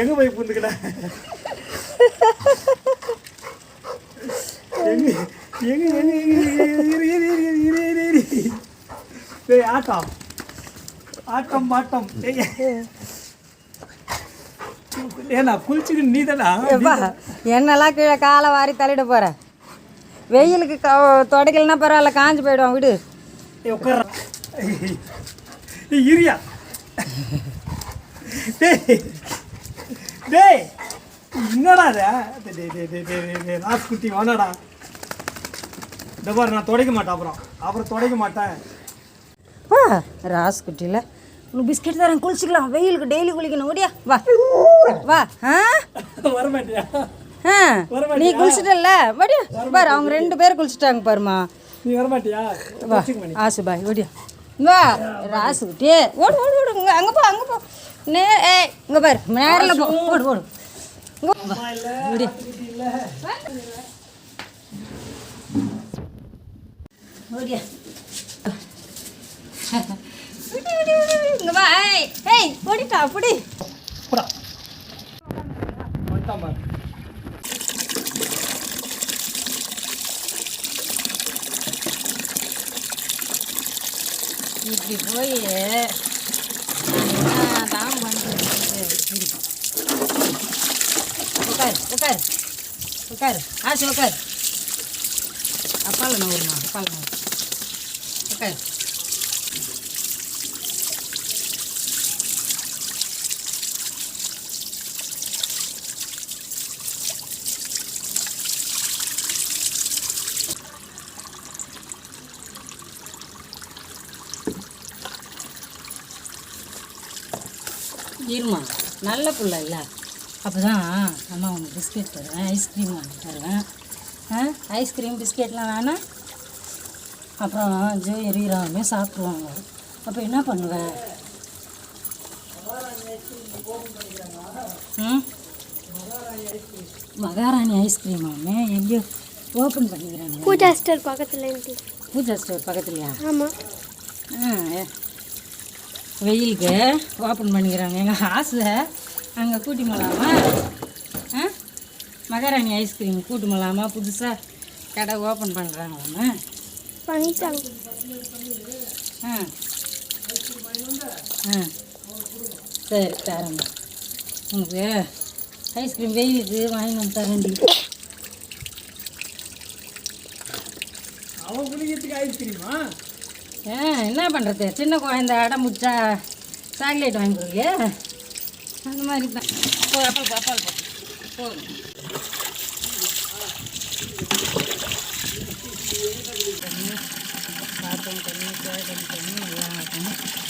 எங்க போய் புந்துக்கல எங்க எங்க ஆட்டம் ஆட்டம் பாட்டம் டேய் ஏன்னா குளிச்சுக்கு நீ தானா என்னெல்லாம் கீழே காலை வாரி தள்ளிட போற வெயிலுக்கு தொடக்கலன்னா பரவாயில்ல காஞ்சு போயிடுவான் விடு ஏய் உட்கார இரியா டேய் என்னடா இது? ராஸ்குட்டி வாடா. இந்த பாரு நான் துடைக்க மாட்டேன் அப்புறம். அப்புறம் துடைக்க மாட்டேன். வா ராஸ்குட்டியில். உனக்கு பிஸ்கெட் தரேன் குளிச்சுக்கலாம். வெயிலுக்கு டெய்லி குளிக்கணும். ஓடியா வா. வா ஆ? வர மாட்டியா ஆ நீ குளிச்சிட்டல்ல? வடியா பாரு அவங்க ரெண்டு பேரும் குளிச்சிட்டாங்க பாருமா நீ வர மாட்டியா? வா ஆசு பாய் ஓடியா. வா ராசுக்குட்டி ஓடு ஓடு ஓடு. இங்கே அங்கே போ அங்கே போ. நே ஏய் இங்கே பாரு. நேரில் போ. ஓடு ஓடு. இங்க. ஓடியா. இங்க வா. ஏய் ஏய் ஓடிட்டா அப்படி இப்படி போய் தான் பண்ணுறது. உட்காரு உட்காரு உட்காரு ஆசை உட்காரு அப்பாவில் நூறுமா அப்பால நூறு உட்காரு இருமா? நல்ல புள்ள இல்லை அப்போ தான் அம்மா உனக்கு பிஸ்கெட் தருவேன் ஐஸ்கிரீம் வாங்கி தருவேன் ஆ? ஐஸ்கிரீம் பிஸ்கெட்லாம் வேணா அப்புறம் ஜோ எரியிறாமே சாப்பிடுவாங்க. அப்போ என்ன பண்ணுவேன் ம்? மகாராணி ஐஸ்கிரீமாமே எங்கேயோ ஓப்பன் பண்ணிக்கிறாங்க. பூஜா ஸ்டோர் பக்கத்துல பூஜா ஸ்டோர் பக்கத்துலையா? ஆமா. ஆ, வெயிலுக்கு ஓப்பன் பண்ணிக்கிறாங்க. எங்கள் ஆசை அங்கே கூட்டி மலாமா ஆ? மகாராணி ஐஸ்கிரீம் கூட்டி மலாமா புதுசாக கடை ஓப்பன் பண்ணுறாங்களாமா பண்ணிட்டாங்க. ஆ. ஆ. சரி தரேன். உனக்கு ஐஸ்கிரீம் வெயிலுக்கு வாங்கி வந்து தரேன்டி. அவன் குளிக்கிறதுக்கு ஐஸ்கிரீமா என்ன பண்ணுறது சின்ன குழந்த அடம் முடிச்சா சாக்லேட் வாங்கி கொடுங்க அந்த மாதிரி தான். போய் அப்பால் அப்பால் போதும். பார்த்தோம் தண்ணி தேடம் தண்ணி எல்லாம்.